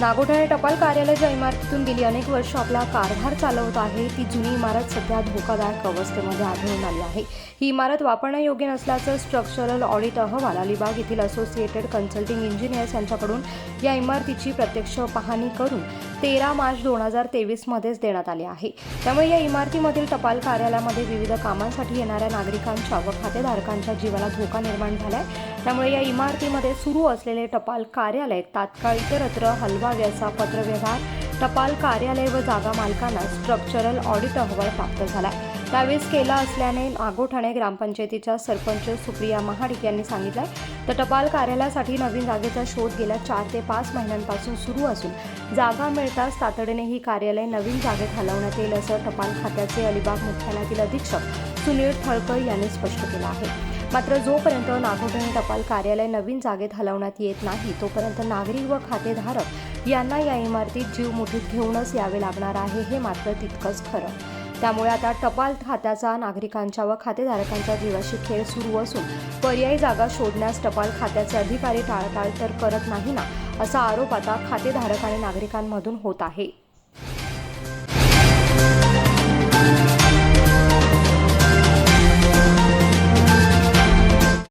नागोठणे टपाल कार्यालय ज्या इमारतीतून गेली अनेक वर्ष आपला कारभार चालवत आहे. ती जुनी इमारत सध्या धोकादायक अवस्थेमध्ये आढळून आली आहे. ही इमारत वापरण्यायोग्य नसल्याचं स्ट्रक्चरल ऑडिट अहवाल अलिबाग येथील असोसिएटेड कन्सल्टिंग इंजिनियर्स यांच्याकडून या इमारतीची प्रत्यक्ष पाहणी करून तेरा मार्च दोन हजार तेवीसमध्येच देण्यात आले आहे. त्यामुळे या इमारतीमधील टपाल कार्यालयामध्ये विविध कामांसाठी येणाऱ्या नागरिकांच्या व खातेधारकांच्या जीवाला धोका निर्माण झालाय. त्यामुळे या इमारतीमध्ये सुरू असलेले टपाल कार्यालय तात्काळ इतरत्र हलवावे असा पत्रव्यवहार टपाल कार्यालय व जागा मालकांना स्ट्रक्चरल ऑडिट अहवाल प्राप्त झाला. त्यावेळेस केला असल्याने नागोठाणे ग्रामपंचायतीच्या सरपंच सुप्रिया महाडिक यांनी सांगितलं तर टपाल कार्यालयासाठी नवीन जागेचा शोध गेल्या चार ते पाच महिन्यांपासून सुरू असून जागा मिळताच तातडीने ही कार्यालय नवीन जागेत हलवण्यात येईल असं टपाल खात्याचे अलिबाग मुख्यालयातील अधीक्षक सुनील ठळकर यांनी स्पष्ट केलं आहे. मात्र जोपर्यंत नागोठणे टपाल कार्यालय नवीन जागेत हलवण्यात येत नाही तोपर्यंत नागरिक व खातेधारक यांना या इमारतीत जीव मुठीत घेऊनच यावे लागणार आहे हे मात्र तितकंच खरं. त्यामुळे आता टपाल खात्याचा नागरिकांच्या व खातेधारकांच्या जीवाशी खेळ सुरू असून पर्यायी जागा शोधण्यास टपाल खात्याचे अधिकारी टाळाटाळ तर करत नाही ना असा आरोप आता खातेधारक आणि नागरिकांमधून होत आहे.